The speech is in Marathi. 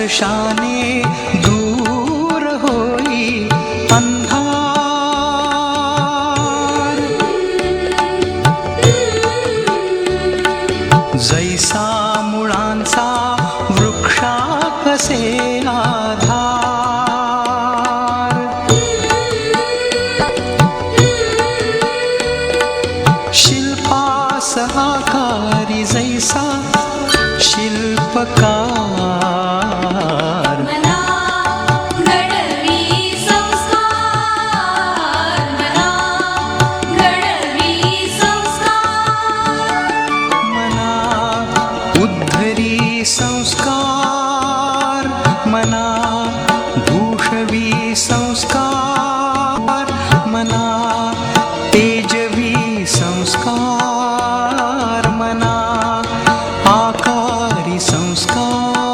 स्पर्शाने दूर होई अंधार। जैसा मुळांचा वृक्षा कसे आधार। शिल्पास आकारी जैसा शिल्पकार संस्कार मना भूषवी संस्कार मना तेजवी संस्कार मना आकारी संस्कार।